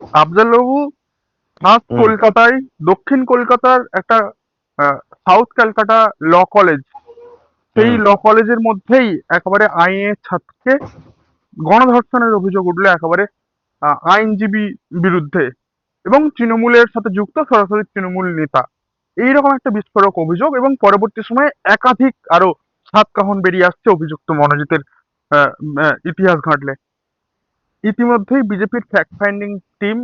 আফজালবাবু হুম। কলকাতায় দক্ষিণ কলকাতার একটা সাউথ ক্যালকাটা ল কলেজ সেই ল কলেজের মধ্যেই একেবারে আইনের ছাত্রকে গণধর্ষণের অভিযোগ উঠল একেবারে আইনজীবী বিরুদ্ধে। এবং তৃণমূলের সাথে যুক্ত সরাসরি তৃণমূল নেতা। এইরকম একটা বিস্ফোরক অভিযোগ এবং পরবর্তী সময়ে একাধিক আরও সাত কাহন বেরিয়ে আসছে অভিযুক্ত মনোজিতের ইতিহাস ঘাঁটলে। ইতিমধ্যেই বিজেপির ফ্যাক্ট ফাইন্ডিং টিম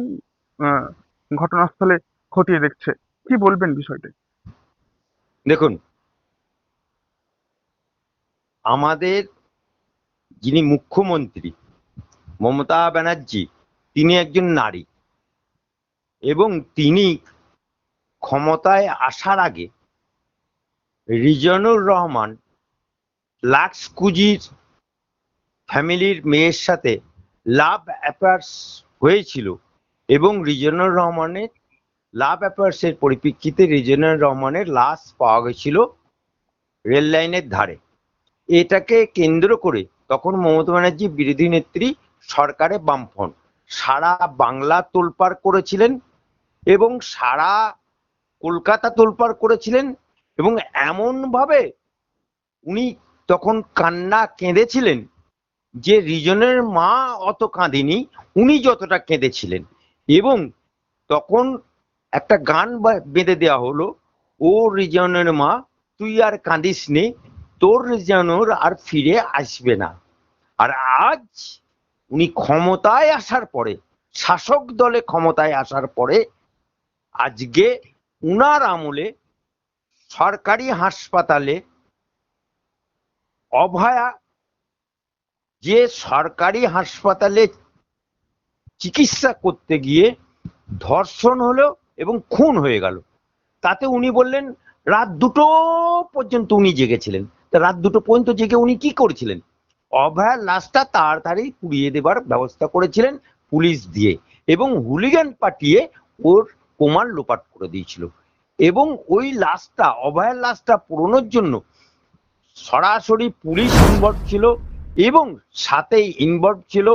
ঘটনাস্থলে খতিয়ে দেখছে। কি বলবেন বিষয়টা? দেখুন, আমাদের যিনি মুখ্যমন্ত্রী, মমতা ব্যানার্জি, তিনি একজন নারী এবং তিনি ক্ষমতায় আসার আগে রিজনুর রহমান, লাক্স কুজির ফ্যামিলির মেয়ের সাথে লাভ অ্যাফেয়ার্স হয়েছিল এবং রিজনুর রহমানের লাভ অ্যাফেয়ার্সের পরিপ্রেক্ষিতে রিজনুর রহমানের লাশ পাওয়া গেছিল রেল লাইনের ধারে। এটাকে কেন্দ্র করে তখন মমতা ব্যানার্জি বিরোধী নেত্রী সরকারে বামফ্রন্ট। সারা বাংলা তোলপাড় করেছিলেন এবং সারা কলকাতা তোলপাড় করেছিলেন এবং এমন ভাবে উনি তখন কান্না কেঁদেছিলেন যে রিজনের মা অত কাঁদেনি, উনি যতটা কেঁদেছিলেন। এবং তখন একটা গান বেঁধে দেওয়া হলো, ও রিজনের মা, তুই আর কাঁদিস নে, তোর রিজনর আর ফিরে আসবে না। আর আজ উনি ক্ষমতায় আসার পরে, শাসক দলে ক্ষমতায় আসার পরে, আজকে উনার আমলে সরকারি হাসপাতালে অভয়া যে সরকারি হাসপাতালে চিকিৎসা করতে গিয়ে ধর্ষণ হলো এবং খুন হয়ে গেল। তাতে উনি বললেন, রাত দুটো পর্যন্ত উনি জেগেছিলেন। তা রাত দুটো পর্যন্ত জেগে উনি কি করেছিলেন? অভয়ার লাশটা তাড়াতাড়ি পুড়িয়ে দেবার ব্যবস্থা করেছিলেন পুলিশ দিয়ে এবং হুলিগান পাঠিয়ে ওর কোমার লোপাট করে দিয়েছিল। এবং ওই লাশটা, অভয়ার লাশটা পুরোনোর জন্য সরাসরি পুলিশ ইনভলভ ছিল এবং সাথে ইনভলভ ছিল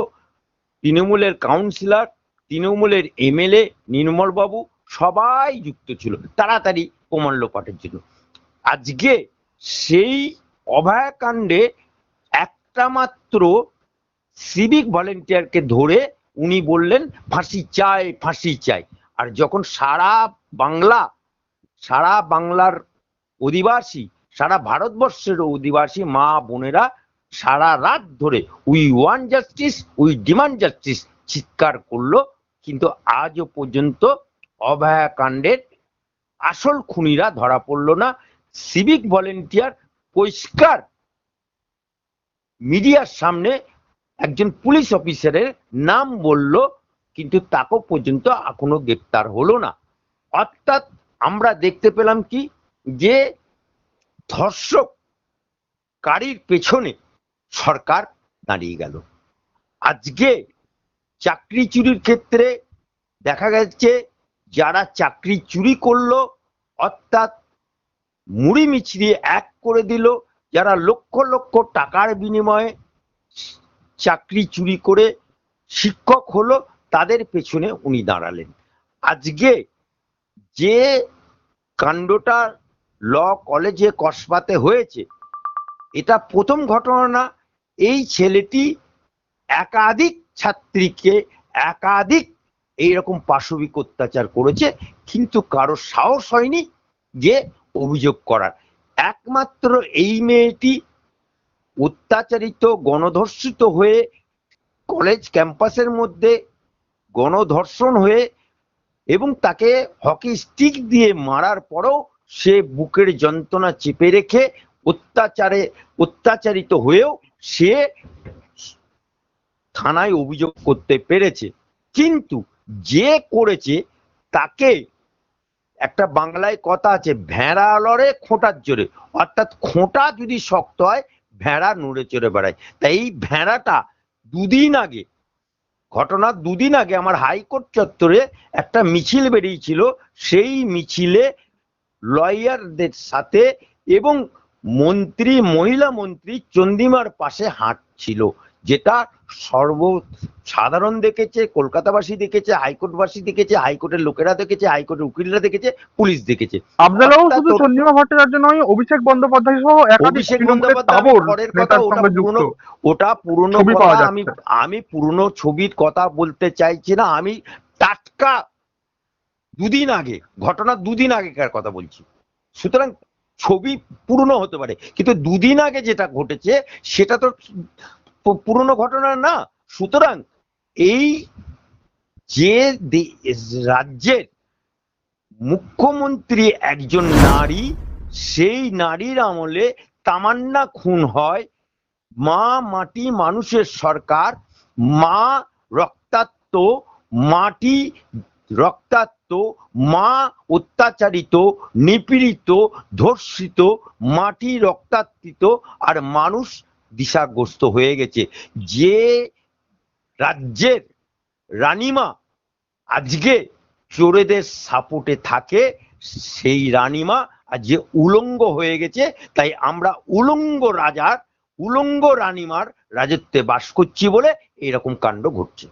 তৃণমূলের কাউন্সিলর তৃণমূলের এমএলএ নির্মল বাবু, সবাই যুক্ত ছিল, তাড়াতাড়ি প্রমাণ লোপাটের জন্য। আজকে সেই অভয়াকাণ্ডে একটা মাত্র সিভিক ভলেন্টিয়ারকে ধরে উনি বললেন, ফাঁসি চাই ফাঁসি চাই। আর যখন সারা বাংলা, সারা বাংলার অধিবাসী, সারা ভারতবর্ষের অধিবাসী মা বোনেরা সারা রাত ধরে we want justice we demand justice চিৎকার করল। কিন্তু আজও পর্যন্ত অভয়াকাণ্ডের আসল খুনিরা ধরা পড়ল না। সিভিক ভলেন্টিয়ার পরিষ্কার মিডিয়ার সামনে একজন পুলিশ অফিসারের নাম বলল, কিন্তু তাকেও পর্যন্ত এখনও গ্রেপ্তার হলো না। অর্থাৎ আমরা দেখতে পেলাম কি? যে ধর্ষক কারির পেছনে সরকার দাঁড়িয়ে গেল। আজকে চাকরি চুরির ক্ষেত্রে দেখা গেছে, যারা চাকরি চুরি করল, অর্থাৎ মুড়ি মিছড়ি এক করে দিল, যারা লক্ষ লক্ষ টাকার বিনিময়ে চাকরি চুরি করে শিক্ষক হলো, তাদের পেছনে উনি দাঁড়ালেন। আজকে যে কাণ্ডটা ল কলেজে কসবাতে হয়েছে, এটা প্রথম ঘটনা না এই ছেলেটি একাধিক ছাত্রীকে একাধিক এইরকম পাশবিক অত্যাচার করেছে, কিন্তু কারও সাহস হয়নি যে অভিযোগ করার। একমাত্র এই মেয়েটি অত্যাচারিত, গণধর্ষিত হয়ে কলেজ ক্যাম্পাসের মধ্যে গণধর্ষণ হয়ে এবং তাকে হকি স্টিক দিয়ে মারার পরেও সে বুকের যন্ত্রণা চেপে রেখে অত্যাচারে, অত্যাচারিত হয়েও সে থানায় অভিযোগ করতে পেরেছে। কিন্তু যে করেছে তাকে একটা বাংলায় কথা আছে, ভেড়া লড়ে খোঁটার জোরে। অর্থাৎ খোঁটা যদি শক্ত হয়, ভেড়া নড়ে চড়ে বেড়ায়। তাই এই ভেড়াটা দুদিন আগে, ঘটনার দুদিন আগে আমার হাইকোর্ট চত্বরে একটা মিছিল বেরিয়েছিল। সেই মিছিলে লয়ারদের সাথে এবং মন্ত্রী মহিলা মন্ত্রী চন্দিমার পাশে হাঁটছিল যেটা সর্ব সাধারণ দেখেছে কলকাতাবাসী দেখেছে হাইকোর্টবাসী দেখেছে হাইকোর্টের লোকেরা দেখেছে হাইকোর্টের উকিলরা দেখেছে পুলিশ দেখেছে। অর্থাৎ শুধু চন্দ্রিমা ভট্টাচার্য নয় অভিষেক বন্দ্যোপাধ্যায় সহ অভিষেক তৃণমূলের বন্দ্যোপাধ্যায় তাবর আমি পরের কথা ওটা পুরনো ওটা পুরনো কথা আমি আমি পুরনো ছবির কথা বলতে চাইছি না আমি টাটকা দুদিন আগে ঘটনা দুদিন আগেকার কথা বলছি। সুতরাং ছবি পুরনো হতে পারে। কিন্তু দুদিন আগে যেটা ঘটেছে, সেটা তো পুরনো ঘটনা না। সুতরাং এই যে রাজ্যের মুখ্যমন্ত্রী একজন নারী, সেই নারীর আমলে তামান্না খুন হয়। মা মাটি মানুষের সরকার, মা রক্তাক্ত, মাটি রক্তাক্ত মা অত্যাচারিত, নিপীড়িত, ধর্ষিত, মাটি রক্তাক্ত আর মানুষ দিশাগ্রস্ত হয়ে গেছে। যে রাজ্যের রানীমা আজকে চোরেদের সাপোর্টে থাকে, সেই রানীমা আজকে উলঙ্গ হয়ে গেছে। তাই আমরা উলঙ্গ রাজার, উলঙ্গ রানীমার রাজত্বে বাস করছি বলে এরকম কাণ্ড ঘটছে।